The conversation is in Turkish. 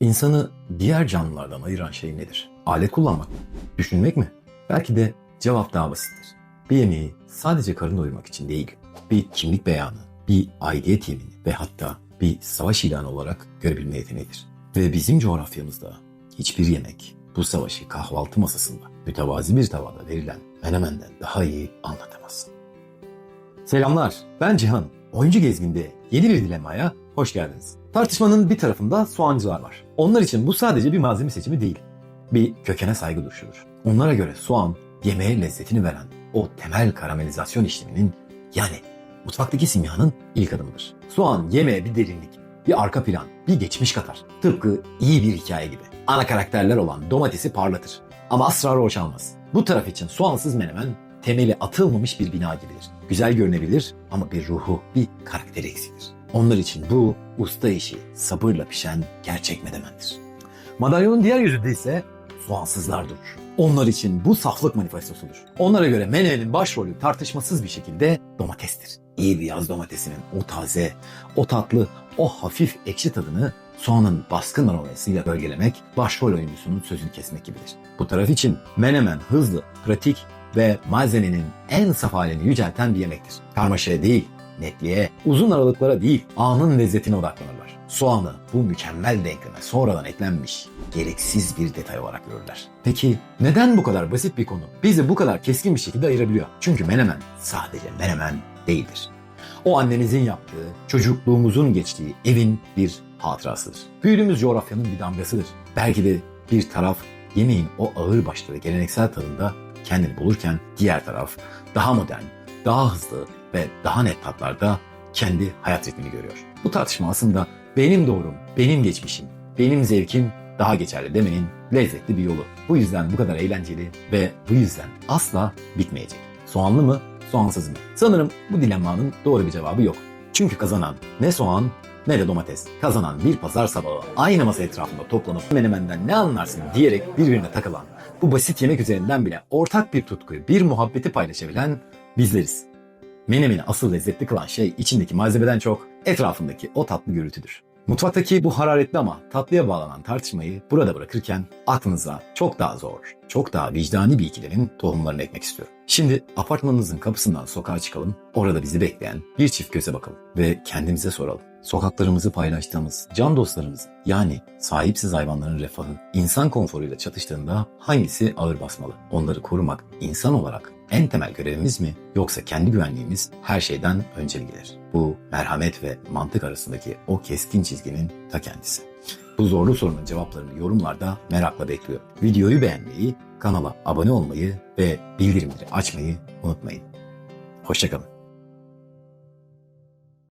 İnsanı diğer canlılardan ayıran şey nedir? Alet kullanmak mı? Düşünmek mi? Belki de cevap daha basittir. Bir yemeği sadece karın doyurmak için değil, bir kimlik beyanı, bir aidiyet yemini ve hatta bir savaş ilanı olarak görebilme yeteneğidir. Ve bizim coğrafyamızda hiçbir yemek bu savaşı kahvaltı masasında mütevazi bir tavada verilen menemenden daha iyi anlatamaz. Selamlar, ben Cihan. Oyuncu Gezgin'de yeni bir dilemaya hoş geldiniz. Tartışmanın bir tarafında soğancılar var. Onlar için bu sadece bir malzeme seçimi değil, bir kökene saygı duruşudur. Onlara göre soğan, yemeğe lezzetini veren o temel karamelizasyon işleminin yani mutfaktaki simyanın ilk adımıdır. Soğan yemeğe bir derinlik, bir arka plan, bir geçmiş katar. Tıpkı iyi bir hikaye gibi. Ana karakterler olan domatesi parlatır. Ama asla rol çalmaz. Bu taraf için soğansız menemen temeli atılmamış bir bina gibidir. Güzel görünebilir ama bir ruhu, bir karakteri eksiktir. Onlar için bu usta işi sabırla pişen gerçek menemendir. Madalyonun diğer yüzünde ise soğansızlar durur. Onlar için bu saflık manifestosudur. Onlara göre menemenin başrolü tartışmasız bir şekilde domatestir. İyi bir yaz domatesinin o taze, o tatlı, o hafif ekşi tadını soğanın baskın aromasıyla bölgelemek başrol oyuncusunun sözünü kesmek gibidir. Bu taraf için menemen hızlı, pratik ve malzemenin en saf halini yücelten bir yemektir. Karmaşaya değil, netliğe, uzun aralıklara değil, anın lezzetine odaklanırlar. Soğanı bu mükemmel denkleme sonradan eklenmiş gereksiz bir detay olarak görürler. Peki neden bu kadar basit bir konu bizi bu kadar keskin bir şekilde ayırabiliyor? Çünkü menemen sadece menemen değildir. O annemizin yaptığı, çocukluğumuzun geçtiği evin bir hatırasıdır. Büyüdüğümüz coğrafyanın bir damgasıdır. Belki de bir taraf yemeğin o ağır başlı geleneksel tadında kendini bulurken diğer taraf daha modern, daha hızlı ve daha net tatlarda kendi hayat ritmini görüyor. Bu tartışma aslında benim doğrum, benim geçmişim, benim zevkim daha geçerli demenin lezzetli bir yolu. Bu yüzden bu kadar eğlenceli ve bu yüzden asla bitmeyecek. Soğanlı mı, soğansız mı? Sanırım bu dilemmanın doğru bir cevabı yok. Çünkü kazanan ne soğan ne de domates. Kazanan bir pazar sabahı aynı masa etrafında toplanıp menemenden ne anlarsın diyerek birbirine takılan, bu basit yemek üzerinden bile ortak bir tutkuyu, bir muhabbeti paylaşabilen bizleriz. Menemeni asıl lezzetli kılan şey içindeki malzemeden çok etrafındaki o tatlı gürültüdür. Mutfaktaki bu hararetli ama tatlıya bağlanan tartışmayı burada bırakırken aklınıza çok daha zor, çok daha vicdani bir ikilemin tohumlarını ekmek istiyorum. Şimdi apartmanınızın kapısından sokağa çıkalım, orada bizi bekleyen bir çift göze bakalım ve kendimize soralım. Sokaklarımızı paylaştığımız can dostlarımız yani sahipsiz hayvanların refahı insan konforuyla çatıştığında hangisi ağır basmalı? Onları korumak insan olarak en temel görevimiz mi yoksa kendi güvenliğimiz her şeyden önce mi gelir? Bu merhamet ve mantık arasındaki o keskin çizginin ta kendisi. Bu zorlu sorunun cevaplarını yorumlarda merakla bekliyorum. Videoyu beğenmeyi, kanala abone olmayı ve bildirimleri açmayı unutmayın. Hoşçakalın.